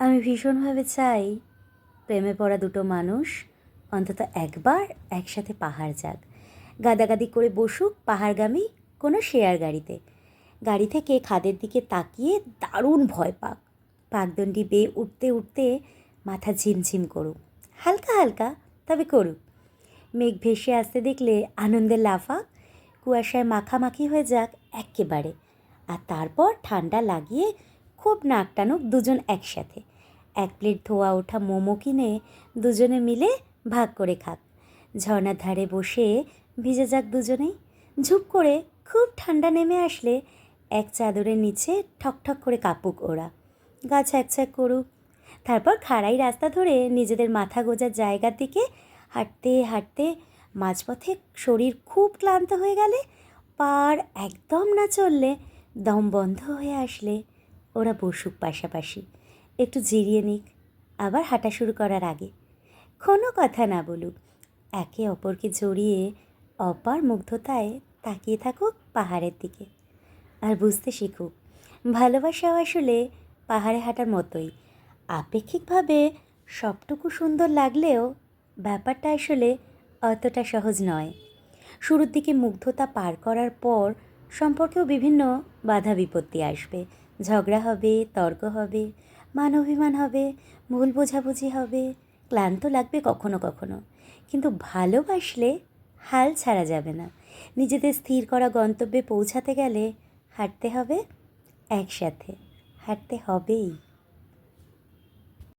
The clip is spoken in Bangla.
আমি ভীষণভাবে চাই প্রেমে পড়া দুটো মানুষ অন্তত একবার একসাথে পাহাড় যাক। গাদাগাদি করে বসুক পাহাড়গামী কোনো শেয়ার গাড়িতে। গাড়ি থেকে খাদের দিকে তাকিয়ে দারুণ ভয় পাক। পাকদণ্ডি বেয়ে উঠতে উঠতে মাথা ঝিমঝিম করুক। হালকা হালকা, তবে করুক। মেঘ ভেসে আসতে দেখলে আনন্দের লাফাক, কুয়াশায় মাখামাখি হয়ে যাক একেবারে। আর তারপর ঠান্ডা লাগিয়ে খুব নাক টানুক দুজন একসাথে। এক প্লেট ধোয়া ওঠা মোমো কিনে দুজনে মিলে ভাগ করে খাক। ঝর্ণার ধারে বসে ভিজে যাক দুজনেই ঝুপ করে খুব ঠান্ডা নেমে আসলে এক চাদরের নিচে ঠকঠক করে কাপুক ওরা। গা ছ্যাক করুক। তারপর খাড়াই রাস্তা ধরে নিজেদের মাথা গোজার জায়গার দিকে হাঁটতে হাঁটতে মাঝপথে শরীর খুব ক্লান্ত হয়ে গেলে পার একদম না চললে দম বন্ধ হয়ে আসলে। ওরা বসুক পাশাপাশি। একটু জিরিয়ে নিক, আবার হাঁটা শুরু করার আগে। কোনো কথা না বলুক, একে অপরকে জড়িয়ে অপার মুগ্ধতায় তাকিয়ে থাকুক পাহাড়ের দিকে। আর বুঝতে শিখুক ভালোবাসাও আসলে পাহাড়ে হাঁটার মতোই। আপেক্ষিকভাবে সবটুকু সুন্দর লাগলেও ব্যাপারটা আসলে অতটা সহজ নয়। শুরুর দিকে মুগ্ধতা পার করার পর সম্পর্কেও বিভিন্ন বাধা বিপত্তি আসবে। ঝগড়া হবে, তর্ক হবে মান অভিমান হবে, ভুল বোঝাবুঝি হবে, ক্লান্ত লাগবে কখনো কখনো। কিন্তু ভালোবাসলে হাল ছাড়া যাবে না। নিজেদের স্থির করা গন্তব্যে পৌঁছাতে গেলে হাঁটতে হবে একসাথে। হাঁটতে হবেই।